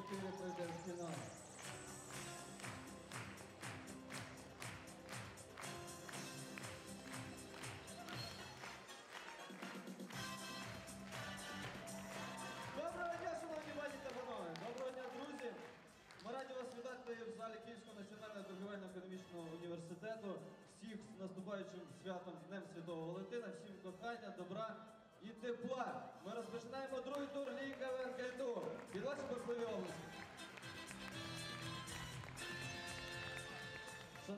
4 пройде в фінал. Доброго дня, шановні пані та панове! Доброго дня, друзі! Ми раді вас вітати в залі Київського національного торгівельно-економічного університету. Всіх з наступаючим святом Днем Святого Валентина, всім кохання, добра і тепла. Ми розпочинаємо другий тур Ліги КВН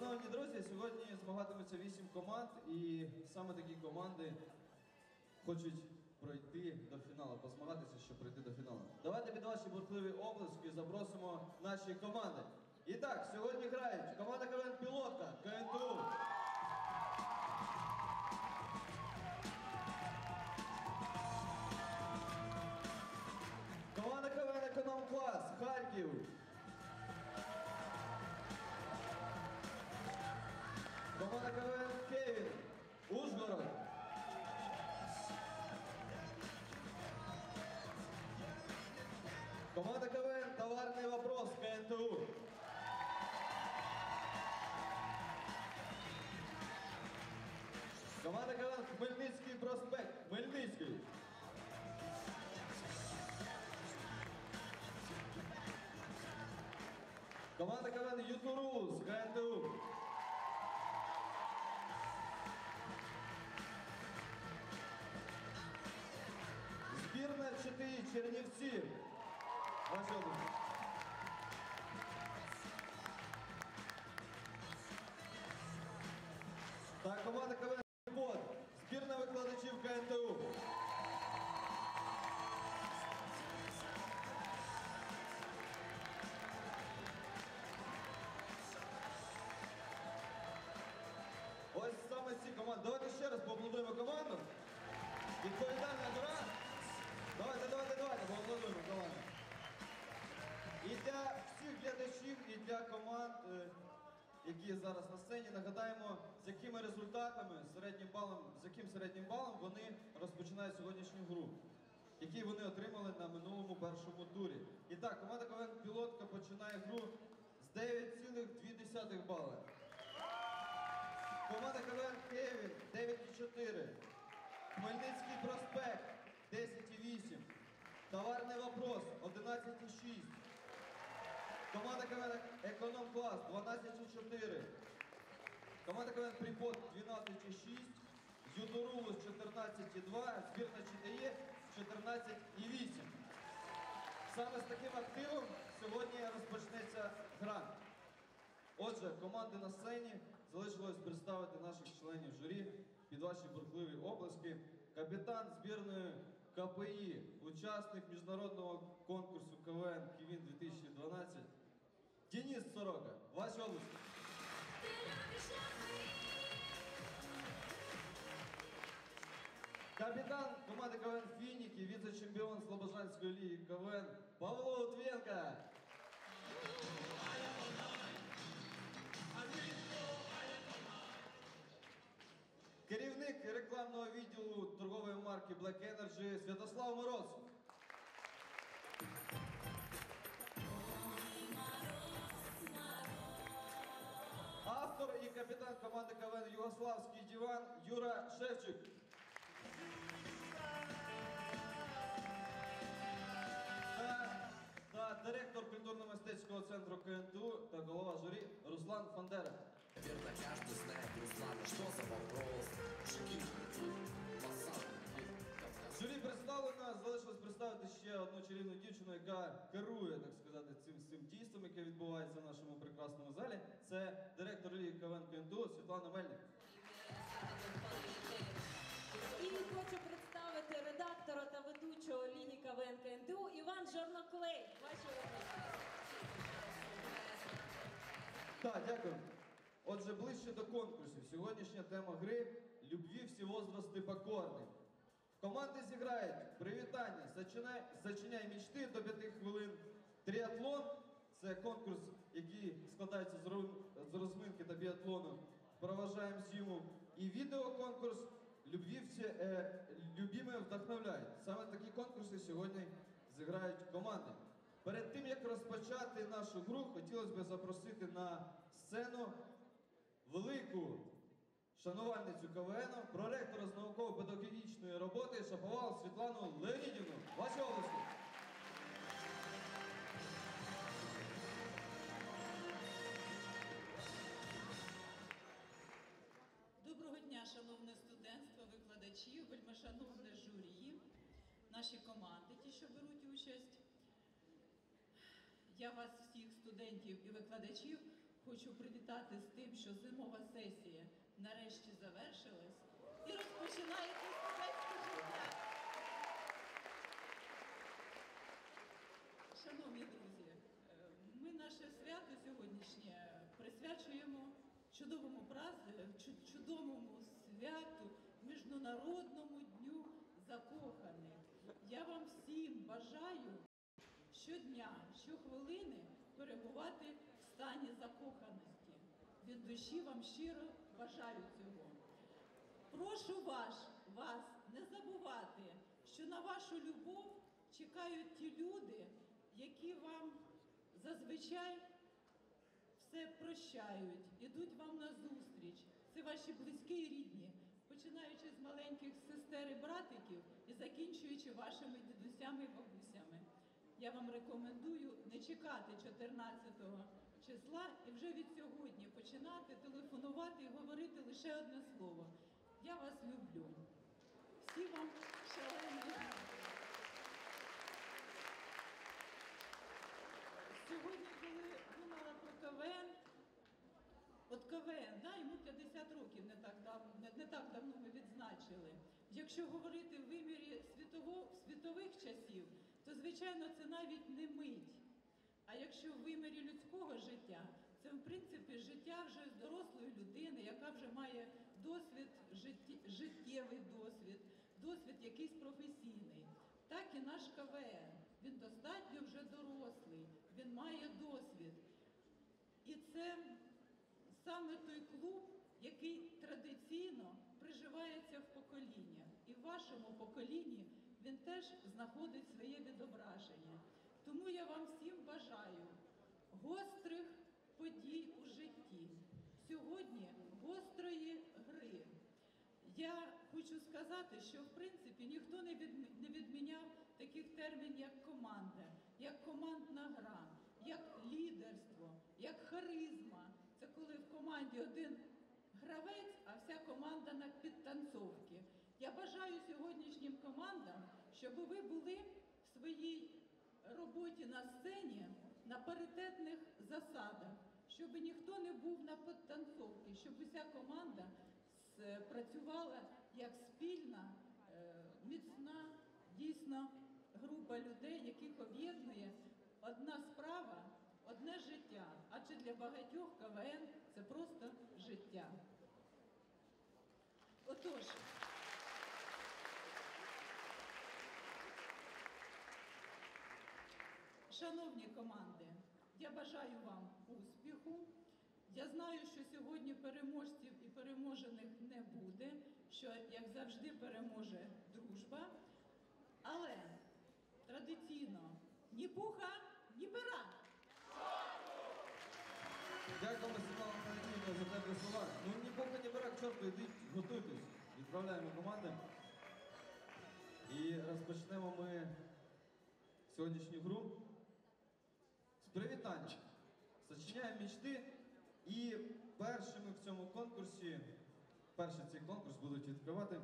Шановні друзі, сьогодні змагатимуться вісім команд, і саме такі команди хочуть пройти до фіналу, позмагатися, щоб пройти до фіналу. Давайте під ваші бурхливі обласки запросимо наші команди. І так, сьогодні грають команда КВН Пілотка, КНТУ. Команда КВН Економ Клас, Харків. КВН «Товарный вопрос» КНТУ. Команда КВН Хмельницький проспект. Хмельницький. Команда КВН Ютурус КНТУ. Збірна ЧТІ Чернівці. Ваші області. Команда КВН «Бот». Збірна викладачів КНТУ. Ось саме ці команди. Давайте ще раз поаплодуємо команду. Відповідальна гра. Давайте, давайте, давайте, поаплодуємо команду. І для всіх глядачів, і для команд, які зараз на сцені, нагадаємо, з якими результатами, середнім балом, з яким середнім балом вони розпочинають сьогоднішню гру, який вони отримали на минулому першому турі. І так, команда КВН Пілотка починає гру з 9,2 бали. Команда КВН Кевін 9,4. Хмельницький проспект 10,8. Товарний вопрос 11,6. Команда КВН 12,4. Команда КВН Припод 12,6. Ютурулус 14,2. Збірна ЧТЄ 14,8. Саме з таким активом сьогодні розпочнеться гра. Отже, команди на сцені залишилось представити наших членів журі під ваші бурхливі обласки. Капітан збірної КПІ, учасник міжнародного конкурсу КВН Ківін 2012 Денис Сорока. Ваші області. Капітан команди КВН Фініки, віце-чемпіон Слобожанської ліги КВН Павло Утвєнко. Керівник рекламного відділу торгової марки Black Energy Святослав Мороз. Автор і капітан команди КВН Югославський диван Юра Шевчик. Та, та директор культурно-мистецького центру КНТУ та голова журі Руслан Фандера. Наверное, каждый знает Руслана, что за вопрос? Мужики, пацан, Кавказ. Журі представлено, залишилось представити ще одну чарівну дівчину, яка керує, так сказати, Дійством, яке відбувається в нашому прекрасному залі. Це директор Ліги КВН КНТУ Світлана Мельник. І хочу представити редактора та ведучого Ліги КВН КНТУ Іван Жорноклей. Ваші. Так, дякую. Отже, ближче до конкурсів. Сьогоднішня тема гри любві всі возрасти покорні. Команди зіграють привітання, зачиняй мічти до 5 хвилин. Тріатлон це конкурс, який складається з розминки та біатлону. Проважаємо зиму. І відеоконкурс е, любіме вдохновляють. Саме такі конкурси сьогодні зіграють команди. Перед тим як розпочати нашу гру, хотілося б запросити на сцену велику шанувальницю КВН, проректора з науково-педагогічної роботи Шаповал Світлану Леонідівну. Ваші області. Шановне студентство, викладачі, вельмишановне журі, наші команди, ті, що беруть участь. Я вас, всіх студентів і викладачів, хочу привітати з тим, що зимова сесія нарешті завершилась і розпочинається студентське життя. Шановні друзі, е, ми наше свято сьогоднішнє присвячуємо чудовому празднику, чудовому святу, Міжнародному дню закоханих. Я вам всім бажаю щодня, щохвилини перебувати в стані закоханості. Від душі вам щиро бажаю цього. Прошу вас, вас не забувати, що на вашу любов чекають ті люди, які вам зазвичай все прощають, ідуть вам на зустріч. Це ваші близькі і рідні, починаючи з маленьких сестер і братиків і закінчуючи вашими дідусями і бабусями. Я вам рекомендую не чекати 14 числа і вже від сьогодні починати телефонувати і говорити лише одне слово. Я вас люблю. Всі вам шалені. Сьогодні, коли думала про КВН, от КВН, да, йому 50 років не так, дав, не, не так давно ми відзначили. Якщо говорити в вимірі світово, світових часів, то звичайно це навіть не мить. А якщо в вимірі людського життя, це в принципі життя вже дорослої людини, яка вже має досвід, життєвий досвід, досвід якийсь професійний. Так і наш КВН. Він достатньо вже дорослий, він має досвід. І це саме той клуб, який традиційно приживається в поколіннях. І вашому поколінні він теж знаходить своє відображення. Тому я вам всім бажаю гострих подій у житті. Сьогодні гострої гри. Я хочу сказати, що в принципі ніхто не відміняв таких термінів, як команда, як командна гра, як лідерство, як харизма. Це коли в команді один гравець, а вся команда на підтанцовки. Я бажаю сьогоднішнім командам, щоб ви були в своїй роботі на сцені на паритетних засадах, щоб ніхто не був на підтанцовці, щоб уся команда працювала як спільна, е, міцна, дійсно група людей, яких об'єднує одна справа, одне життя. Адже для багатьох КВН це просто життя. Отож. Шановні команди, я бажаю вам успіху. Я знаю, що сьогодні переможців і переможених не буде, що, як завжди, переможе дружба. Але традиційно ні пуха, ні пера. Дякуємо, Світлана Леонідівна, за теплі слова. Ну ні бока, ні барак, чорту, йдіть, готуйтесь. Відправляємо команди. І розпочнемо ми сьогоднішню гру з привітання. Сочиняємо мічти. І першими в цьому конкурсі, перший цей конкурс будуть відкривати